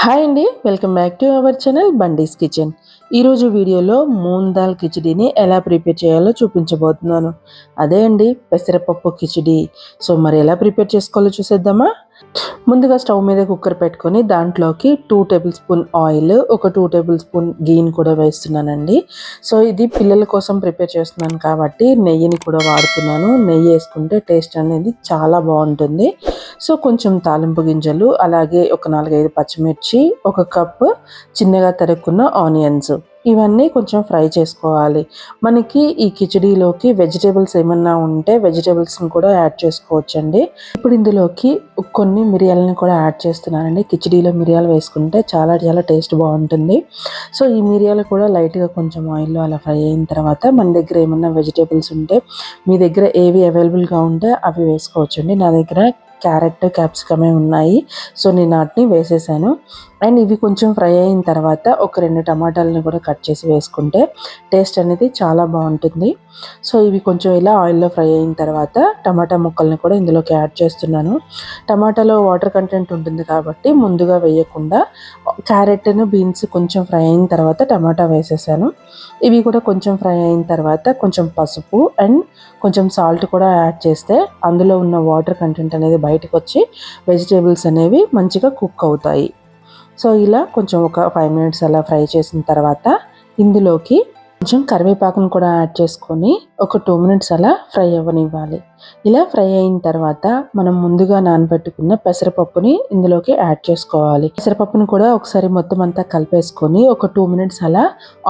Hi అండి welcome back to our channel Bandi's kitchen. ఈరోజు వీడియోలో మూన్ దాల్ కిచిడీని ఎలా ప్రిపేర్ చేయాలో చూపించబోతున్నాను. అదే అండి పెసరపప్పు కిచడీ. సో మరి ఎలా ప్రిపేర్ చేసుకోవాలో చూసేద్దామా? ముందుగా స్టవ్ మీద కుక్కర్ పెట్టుకొని దాంట్లోకి టూ టేబుల్ స్పూన్ ఆయిల్ ఒక టూ టేబుల్ స్పూన్ గీని కూడా వేస్తున్నానండి. సో ఇది పిల్లల కోసం ప్రిపేర్ చేస్తున్నాను కాబట్టి నెయ్యిని కూడా వాడుతున్నాను. నెయ్యి వేసుకుంటే టేస్ట్ అనేది చాలా బాగుంటుంది. సో కొంచెం తాలింపు గింజలు అలాగే ఒక నాలుగైదు పచ్చిమిర్చి ఒక కప్ చిన్నగా తరుక్కున్న ఆనియన్స్. ఇవన్నీ కొంచెం ఫ్రై చేసుకోవాలి. మనకి ఈ కిచడీలోకి వెజిటేబుల్స్ ఏమన్నా ఉంటే వెజిటేబుల్స్ని కూడా యాడ్ చేసుకోవచ్చండి. ఇప్పుడు ఇందులోకి కొన్ని మిరియాలని కూడా యాడ్ చేస్తున్నానండి. కిచడీలో మిరియాలు వేసుకుంటే చాలా చాలా టేస్ట్ బాగుంటుంది. సో ఈ మిరియాలు కూడా లైట్గా కొంచెం ఆయిల్లో అలా ఫ్రై అయిన తర్వాత మన దగ్గర ఏమన్నా వెజిటేబుల్స్ ఉంటే మీ దగ్గర ఏవి అవైలబుల్గా ఉంటే అవి వేసుకోవచ్చండి. నా దగ్గర క్యారెట్ క్యాప్సికమే ఉన్నాయి. సో నేను వాటిని వేసేసాను. అండ్ ఇవి కొంచెం ఫ్రై అయిన తర్వాత ఒక రెండు టమాటాలను కూడా కట్ చేసి వేసుకుంటే టేస్ట్ అనేది చాలా బాగుంటుంది. సో ఇవి కొంచెం ఇలా ఆయిల్లో ఫ్రై అయిన తర్వాత టమాటా ముక్కల్ని కూడా ఇందులోకి యాడ్ చేస్తున్నాను. టమాటాలో వాటర్ కంటెంట్ ఉంటుంది కాబట్టి ముందుగా వేయకుండా క్యారెట్ను బీన్స్ కొంచెం ఫ్రై అయిన తర్వాత టమాటా వేసేసాను. ఇవి కూడా కొంచెం ఫ్రై అయిన తర్వాత కొంచెం పసుపు అండ్ కొంచెం సాల్ట్ కూడా యాడ్ చేస్తే అందులో ఉన్న వాటర్ కంటెంట్ అనేది బయటకు వచ్చి వెజిటేబుల్స్ అనేవి మంచిగా కుక్ అవుతాయి. సో ఇలా కొంచెం ఒక ఫైవ్ మినిట్స్ అలా ఫ్రై చేసిన తర్వాత ఇందులోకి కొంచెం కరివేపాకును కూడా యాడ్ చేసుకొని ఒక టూ మినిట్స్ అలా ఫ్రై అవ్వనివ్వాలి. ఇలా ఫ్రై అయిన తర్వాత మనం ముందుగా నానబెట్టుకున్న పెసరపప్పుని ఇందులోకి యాడ్ చేసుకోవాలి. పెసరపప్పుని కూడా ఒకసారి మొత్తం అంతా కలిపేసుకొని ఒక టూ మినిట్స్ అలా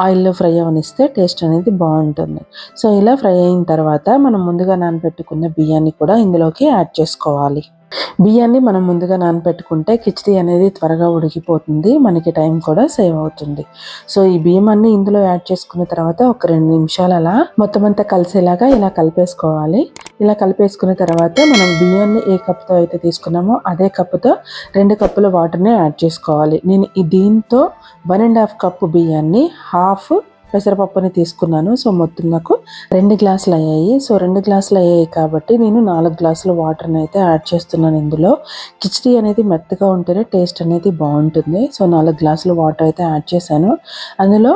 ఆయిల్లో ఫ్రై అవనిస్తే టేస్ట్ అనేది బాగుంటుంది. సో ఇలా ఫ్రై అయిన తర్వాత మనం ముందుగా నానబెట్టుకున్న బియ్యాన్ని కూడా ఇందులోకి యాడ్ చేసుకోవాలి. బియ్యాన్ని మనం ముందుగా నానపెట్టుకుంటే కిచడీ అనేది త్వరగా ఉడికిపోతుంది మనకి టైం కూడా సేవ్ అవుతుంది. సో ఈ బియ్యం అన్ని ఇందులో యాడ్ చేసుకున్న తర్వాత ఒక రెండు నిమిషాలు అలా మొత్తం అంతా కలిసేలాగా ఇలా కలిపేసుకోవాలి. ఇలా కలిపేసుకున్న తర్వాత మనం బియ్యాన్ని ఏ కప్తో అయితే తీసుకున్నామో అదే కప్పుతో రెండు కప్పుల వాటర్ని యాడ్ చేసుకోవాలి. నేను ఈ దీంతో వన్ అండ్ హాఫ్ కప్పు బియ్యాన్ని హాఫ్ పెసరపప్పుని తీసుకున్నాను. సో మొత్తం నాకు రెండు గ్లాసులు అయ్యాయి. సో రెండు గ్లాసులు అయ్యాయి కాబట్టి నేను నాలుగు గ్లాసుల వాటర్ని అయితే యాడ్ చేస్తున్నాను ఇందులో. కిచడీ అనేది మెత్తగా ఉంటేనే టేస్ట్ అనేది బాగుంటుంది. సో నాలుగు గ్లాసుల వాటర్ అయితే యాడ్ చేశాను. అందులో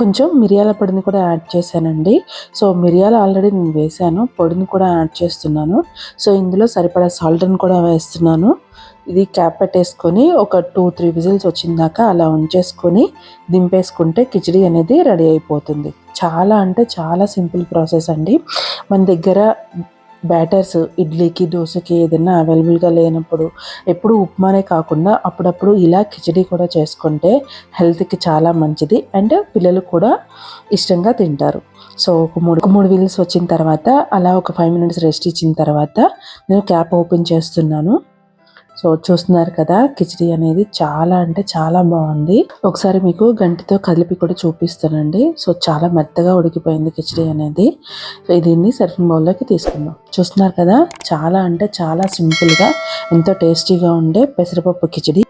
కొంచెం మిరియాల పొడిని కూడా యాడ్ చేశానండి. సో మిరియాలు ఆల్రెడీ నేను వేసాను పొడిని కూడా యాడ్ చేస్తున్నాను. సో ఇందులో సరిపడా సాల్ట్ని కూడా వేస్తున్నాను. ఇది క్యాప్ పెట్టేసుకొని ఒక టూ త్రీ విజిల్స్ వచ్చిందాక అలా ఉంచేసుకొని దింపేసుకుంటే కిచడీ అనేది రెడీ అయిపోతుంది. చాలా అంటే చాలా సింపుల్ ప్రాసెస్ అండి. మన దగ్గర బ్యాటర్స్ ఇడ్లీకి దోశకి ఏదైనా అవైలబుల్గా లేనప్పుడు ఎప్పుడు ఉప్మానే కాకుండా అప్పుడప్పుడు ఇలా కిచడీ కూడా చేసుకుంటే హెల్త్కి చాలా మంచిది. అండ్ పిల్లలు కూడా ఇష్టంగా తింటారు. సో ఒక మూడు ఒక మూడు వీల్స్ వచ్చిన తర్వాత అలా ఒక ఫైవ్ మినిట్స్ రెస్ట్ ఇచ్చిన తర్వాత నేను క్యాప్ ఓపెన్ చేస్తున్నాను. సో చూస్తున్నారు కదా కిచడీ అనేది చాలా అంటే చాలా బాగుంది. ఒకసారి మీకు గంటితో కలిపి కూడా చూపిస్తానండి. సో చాలా మెత్తగా ఉడికిపోయింది కిచడీ అనేది. దీన్ని సర్ఫింగ్ బౌల్లోకి తీసుకుందాం. చూస్తున్నారు కదా చాలా అంటే చాలా సింపుల్గా ఎంతో టేస్టీగా ఉండే పెసరపప్పు కిచడీ.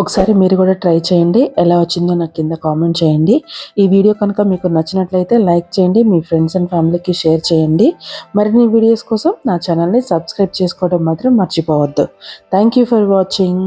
ఒకసారి మీరు కూడా ట్రై చేయండి. ఎలా వచ్చిందో నాకు కింద కామెంట్ చేయండి. ఈ వీడియో కనుక మీకు నచ్చినట్లయితే లైక్ చేయండి. మీ ఫ్రెండ్స్ అండ్ ఫ్యామిలీకి షేర్ చేయండి. మరిన్ని వీడియోస్ కోసం నా ఛానల్ని సబ్స్క్రైబ్ చేసుకోవడం మాత్రం మర్చిపోవద్దు. Thank you for watching.